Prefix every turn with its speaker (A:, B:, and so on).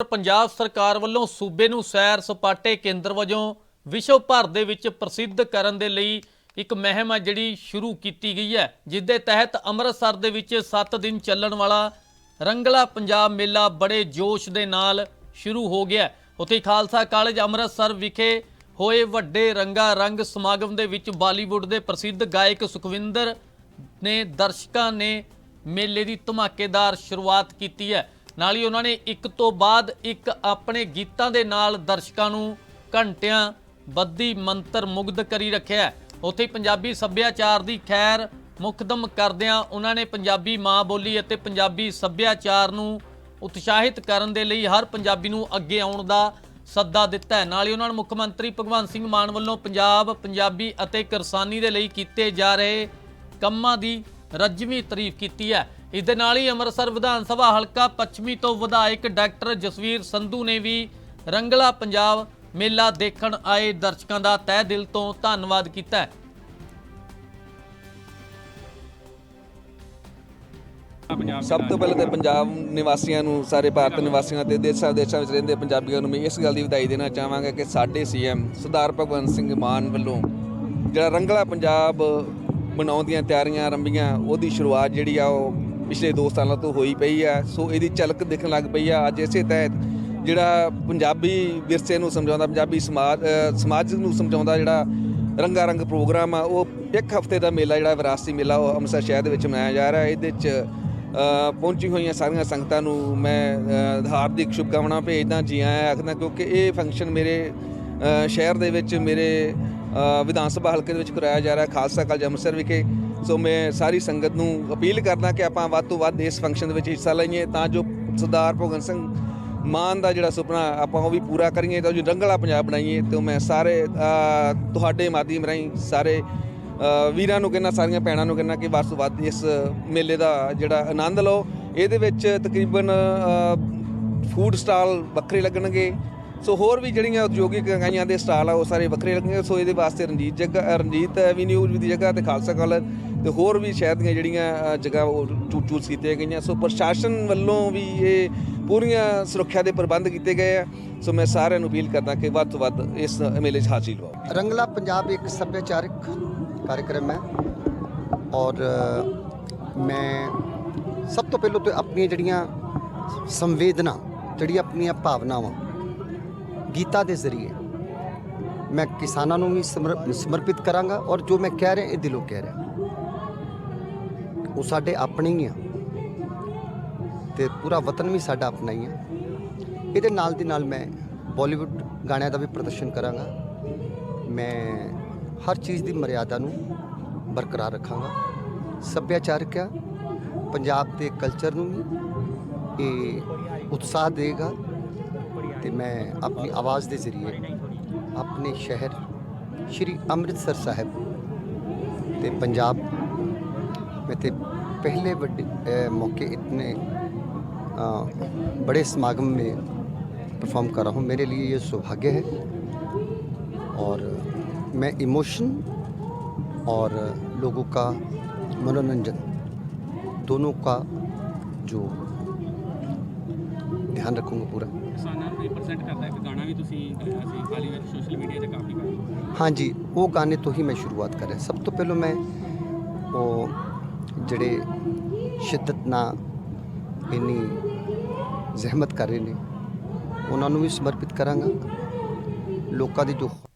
A: ਪੰਜਾਬ ਸਰਕਾਰ ਵੱਲੋਂ ਸੂਬੇ ਨੂੰ ਸੈਰ ਸਪਾਟੇ ਕੇਂਦਰ ਵਜੋਂ ਵਿਸ਼ਵ ਭਰ ਦੇ ਵਿੱਚ ਪ੍ਰਸਿੱਧ ਕਰਨ ਦੇ ਲਈ ਇੱਕ ਮਹਿਮ ਹੈ ਜਿਹੜੀ ਸ਼ੁਰੂ ਕੀਤੀ ਗਈ ਹੈ ਜਿਸ ਦੇ ਤਹਿਤ ਅੰਮ੍ਰਿਤਸਰ ਦੇ ਵਿੱਚ 7 ਦਿਨ ਚੱਲਣ ਵਾਲਾ ਰੰਗਲਾ ਪੰਜਾਬ ਮੇਲਾ ਬੜੇ ਜੋਸ਼ ਦੇ ਨਾਲ ਸ਼ੁਰੂ ਹੋ ਗਿਆ ਹੈ। ਉੱਥੇ ਖਾਲਸਾ ਕਾਲਜ ਅੰਮ੍ਰਿਤਸਰ ਵਿਖੇ ਹੋਏ ਵੱਡੇ ਰੰਗਾ ਰੰਗ ਸਮਾਗਮ ਦੇ ਵਿੱਚ ਬਾਲੀਵੁੱਡ ਦੇ ਪ੍ਰਸਿੱਧ ਗਾਇਕ ਸੁਖਵਿੰਦਰ ਨੇ ਦਰਸ਼ਕਾਂ ਨੇ ਮੇਲੇ ਦੀ ਧਮਾਕੇਦਾਰ ਸ਼ੁਰੂਆਤ ਕੀਤੀ ਹੈ ਨਾਲ ਹੀ ਉਹਨਾਂ ਨੇ ਇੱਕ ਤੋਂ ਬਾਅਦ ਇੱਕ ਆਪਣੇ ਗੀਤਾਂ ਦੇ ਨਾਲ ਦਰਸ਼ਕਾਂ ਨੂੰ ਘੰਟਿਆਂ ਬੱਦੀ ਮੰਤਰ ਮੁਗਧ ਕਰੀ ਰੱਖਿਆ ਉੱਥੇ ਪੰਜਾਬੀ ਸੱਭਿਆਚਾਰ ਦੀ ਖੈਰ ਮੁਕਦਮ ਕਰਦਿਆਂ ਉਹਨਾਂ ਨੇ ਪੰਜਾਬੀ ਮਾਂ ਬੋਲੀ ਅਤੇ ਪੰਜਾਬੀ ਸੱਭਿਆਚਾਰ ਨੂੰ ਉਤਸ਼ਾਹਿਤ ਕਰਨ ਦੇ ਲਈ ਹਰ ਪੰਜਾਬੀ ਨੂੰ ਅੱਗੇ ਆਉਣ ਦਾ ਸੱਦਾ ਦਿੱਤਾ ਹੈ। ਨਾਲ ਹੀ ਉਹਨਾਂ ਨੇ ਮੁੱਖ ਮੰਤਰੀ ਭਗਵੰਤ ਸਿੰਘ ਮਾਨ ਵੱਲੋਂ ਪੰਜਾਬ, ਪੰਜਾਬੀ ਅਤੇ ਕਿਰਸਾਨੀ ਦੇ ਲਈ ਕੀਤੇ ਜਾ ਰਹੇ ਕੰਮਾਂ ਦੀ ਰੱਜਵੀਂ ਤਾਰੀਫ ਕੀਤੀ ਹੈ। ਇਸ ਦੇ ਨਾਲ ਹੀ ਅੰਮ੍ਰਿਤਸਰ ਵਿਧਾਨ ਸਭਾ ਹਲਕਾ ਪੱਛਮੀ ਤੋਂ ਵਿਧਾਇਕ ਡਾਕਟਰ ਜਸਵੀਰ ਸੰਧੂ ਨੇ ਵੀ ਰੰਗਲਾ ਪੰਜਾਬ ਮੇਲਾ ਦੇਖਣ ਆਏ ਦਰਸ਼ਕਾਂ ਦਾ ਤਹਿ ਦਿਲ ਤੋਂ ਧੰਨਵਾਦ ਕੀਤਾ ਹੈ।
B: ਸਭ ਤੋਂ ਪਹਿਲਾਂ ਤਾਂ ਪੰਜਾਬ ਨਿਵਾਸੀਆਂ ਨੂੰ, ਸਾਰੇ ਭਾਰਤ ਨਿਵਾਸੀਆਂ ਤੇ ਦੇਸ਼ਾਂ ਦੇਸ਼ਾਂ ਵਿੱਚ ਰਹਿੰਦੇ ਪੰਜਾਬੀਆਂ ਨੂੰ ਮੈਂ ਇਸ ਗੱਲ ਦੀ ਵਧਾਈ ਦੇਣਾ ਚਾਹਾਂਗਾ ਕਿ ਸਾਡੇ ਸੀਐਮ ਸਰਦਾਰ ਭਗਵੰਤ ਸਿੰਘ ਮਾਨ ਵੱਲੋਂ ਜਿਹੜਾ ਰੰਗਲਾ ਪੰਜਾਬ ਬਣਾਉਣ ਦੀਆਂ ਤਿਆਰੀਆਂ ਆਰੰਭੀਆਂ ਉਹਦੀ ਸ਼ੁਰੂਆਤ ਜਿਹੜੀ ਆ ਉਹ ਪਿਛਲੇ 2 ਸਾਲਾਂ ਤੋਂ ਹੋਈ ਪਈ ਆ। ਸੋ ਇਹਦੀ ਝਲਕ ਦਿਖਣ ਲੱਗ ਪਈ ਆ। ਅੱਜ ਇਸੇ ਤਹਿਤ ਜਿਹੜਾ ਪੰਜਾਬੀ ਵਿਰਸੇ ਨੂੰ ਸਮਝਾਉਂਦਾ ਪੰਜਾਬੀ ਸਮਾਜ ਸਮਾਜ ਨੂੰ ਸਮਝਾਉਂਦਾ ਜਿਹੜਾ ਰੰਗਾ ਰੰਗ ਪ੍ਰੋਗਰਾਮ ਆ ਉਹ ਇੱਕ ਹਫ਼ਤੇ ਦਾ ਮੇਲਾ ਜਿਹੜਾ ਵਿਰਾਸਤੀ ਮੇਲਾ ਉਹ ਅੰਮ੍ਰਿਤਸਰ ਸ਼ਹਿਰ ਦੇ ਵਿੱਚ ਮਨਾਇਆ ਜਾ ਰਿਹਾ। ਇਹਦੇ 'ਚ ਅ, ਪਹੁੰਚੀ ਹੋਈਆਂ ਸਾਰੀਆਂ ਸੰਗਤਾਂ ਨੂੰ ਮੈਂ ਹਾਰਦਿਕ ਸ਼ੁਭਕਾਮਨਾਵਾਂ ਭੇਜਦਾ ਜੀ ਆਇਆਂ ਆਖਦਾ ਕਿਉਂਕਿ ਇਹ ਫੰਕਸ਼ਨ ਮੇਰੇ ਸ਼ਹਿਰ ਦੇ ਵਿੱਚ ਮੇਰੇ ਵਿਧਾਨ ਸਭਾ ਹਲਕੇ ਦੇ ਵਿੱਚ ਕਰਾਇਆ ਜਾ ਰਿਹਾ ਖਾਲਸਾ ਕਾਲਜ ਅੰਮ੍ਰਿਤਸਰ ਵਿਖੇ। ਸੋ ਮੈਂ ਸਾਰੀ ਸੰਗਤ ਨੂੰ ਅਪੀਲ ਕਰਦਾ ਕਿ ਆਪਾਂ ਵੱਧ ਤੋਂ ਵੱਧ ਇਸ ਫੰਕਸ਼ਨ ਦੇ ਵਿੱਚ ਹਿੱਸਾ ਲਈਏ ਤਾਂ ਜੋ ਸਰਦਾਰ ਭਗਵੰਤ ਸਿੰਘ ਮਾਨ ਦਾ ਜਿਹੜਾ ਸੁਪਨਾ ਆਪਾਂ ਉਹ ਵੀ ਪੂਰਾ ਕਰੀਏ, ਤਾਂ ਜੋ ਰੰਗਲਾ ਪੰਜਾਬ ਬਣਾਈਏ। ਤੇ ਮੈਂ ਸਾਰੇ ਤੁਹਾਡੇ ਮਾਧਿਅਮ ਰਾਹੀਂ ਸਾਰੇ ਵੀਰਾਂ ਨੂੰ ਕਹਿੰਦਾ, ਸਾਰੀਆਂ ਭੈਣਾਂ ਨੂੰ ਕਹਿੰਦਾ ਕਿ ਵੱਧ ਤੋਂ ਵੱਧ ਇਸ ਮੇਲੇ ਦਾ ਜਿਹੜਾ ਆਨੰਦ ਲਓ। ਇਹਦੇ ਵਿੱਚ ਤਕਰੀਬਨ ਫੂਡ ਸਟਾਲ ਵੱਖਰੇ ਲੱਗਣਗੇ। ਸੋ ਹੋਰ ਵੀ ਜਿਹੜੀਆਂ ਉਦਯੋਗਿਕ ਇਕਾਈਆਂ ਦੇ ਸਟਾਲ ਆ, ਉਹ ਸਾਰੇ ਵੱਖਰੇ ਲੱਗਣਗੇ। ਸੋ ਇਹਦੇ ਵਾਸਤੇ ਰਣਜੀਤ ਜਗ੍ਹਾ ਰਣਜੀਤ ਐਵੀਨਿਊ ਦੀ ਜਗ੍ਹਾ ਤੇ ਖਾਲਸਾ ਕਾਲਜ ਤੇ ਹੋਰ ਵੀ ਸ਼ਹਿਰ ਦੀਆਂ ਜਿਹੜੀਆਂ ਜਗ੍ਹਾ ਉਹ ਚੂਜ਼ ਕੀਤੀਆਂ ਗਈਆਂ। ਸੋ ਪ੍ਰਸ਼ਾਸਨ ਵੱਲੋਂ ਵੀ ਇਹ ਪੂਰੀਆਂ ਸੁਰੱਖਿਆ ਦੇ ਪ੍ਰਬੰਧ ਕੀਤੇ ਗਏ ਆ। ਸੋ ਮੈਂ ਸਾਰਿਆਂ ਨੂੰ ਅਪੀਲ ਕਰਦਾ ਕਿ ਵੱਧ ਤੋਂ ਵੱਧ ਇਸ ਮੇਲੇ 'ਚ ਹਾਜ਼ਰੀ ਲਵਾਓ।
C: ਰੰਗਲਾ ਪੰਜਾਬ ਇੱਕ ਸੱਭਿਆਚਾਰਕ ਕਾਰਜਕ੍ਰਮ ਹੈ ਔਰ ਮੈਂ ਸਭ ਤੋਂ ਪਹਿਲਾਂ ਤੇ ਆਪਣੀਆਂ ਜਿਹੜੀਆਂ ਸੰਵੇਦਨਾ, ਜਿਹੜੀਆਂ ਆਪਣੀਆਂ ਭਾਵਨਾਵਾਂ ਗੀਤਾ ਦੇ ਜ਼ਰੀਏ। ਮੈਂ ਕਿਸਾਨਾਂ ਨੂੰ ਵੀ ਸਮਰ- ਸਮਰਪਿਤ ਕਰਾਂਗਾ ਔਰ ਜੋ ਮੈਂ ਕਹਿ ਰਿਹਾ, ਇਹ ਦਿਲੋਂ ਕਹਿ ਰਿਹਾ। ਉਹ ਸਾਡੇ ਆਪਣੇ ਹੀ ਆ ਤੇ ਪੂਰਾ ਵਤਨ ਵੀ ਸਾਡਾ ਆਪਣਾ ਹੀ ਆ। ਇਹਦੇ ਨਾਲ ਦੀ ਨਾਲ ਮੈਂ ਬਾਲੀਵੁੱਡ ਗਾਣਿਆਂ ਦਾ ਵੀ ਪ੍ਰਦਰਸ਼ਨ ਕਰਾਂਗਾ। ਮੈਂ ਹਰ ਚੀਜ਼ ਦੀ ਮਰਿਆਦਾ ਨੂੰ ਬਰਕਰਾਰ ਰੱਖਾਂਗਾ। ਸੱਭਿਆਚਾਰਕ ਆ। ਪੰਜਾਬ ਦੇ ਕਲਚਰ ਨੂੰ ਵੀ ਇਹ ਉਤਸ਼ਾਹ ਦੇਗਾ। ਤੇ ਮੈਂ ਆਪਣੀ ਆਵਾਜ਼ ਦੇ ਜ਼ਰੀਏ ਆਪਣੇ ਸ਼ਹਿਰ ਸ਼੍ਰੀ ਅੰਮ੍ਰਿਤਸਰ ਸਾਹਿਬ ਤੇ ਪੰਜਾਬ में थे पहले बड़े अ, मौके इतने अ, बड़े समागम में परफॉर्म कर रहा हूँ मेरे लिए ये सौभाग्य है और मैं इमोशन और लोगों का मनोरंजन दोनों का जो ਧਿਆਨ ਰੱਖੂੰਗਾ ਪੂਰਾ।
D: ਕਿਸਾਨਾਂ ਨੂੰ ਰਿਪਰੈਜ਼ੈਂਟ ਕਰਦਾ ਇੱਕ ਗਾਣਾ ਵੀ ਤੁਸੀਂ ਗਾਇਆ ਸੀ ਹਾਲੀ ਵਿੱਚ ਸੋਸ਼ਲ ਮੀਡੀਆ ਤੇ ਕਾਫੀ
C: ਹਾਂਜੀ ਉਹ ਗਾਣੇ ਤੋਂ ਹੀ ਮੈਂ ਸ਼ੁਰੂਆਤ ਕਰਿਆ ਸਭ ਤੋਂ ਪਹਿਲਾਂ ਮੈਂ ਉਹ ਜਿਹੜੇ ਸ਼ਿੱਦਤ ਨਾਲ ਇੰਨੀ ਜ਼ਹਿਮਤ ਕਰ ਰਹੇ ਨੇ ਉਹਨਾਂ ਨੂੰ ਵੀ ਸਮਰਪਿਤ ਕਰਾਂਗਾ। ਲੋਕਾਂ ਦੀ ਜੋ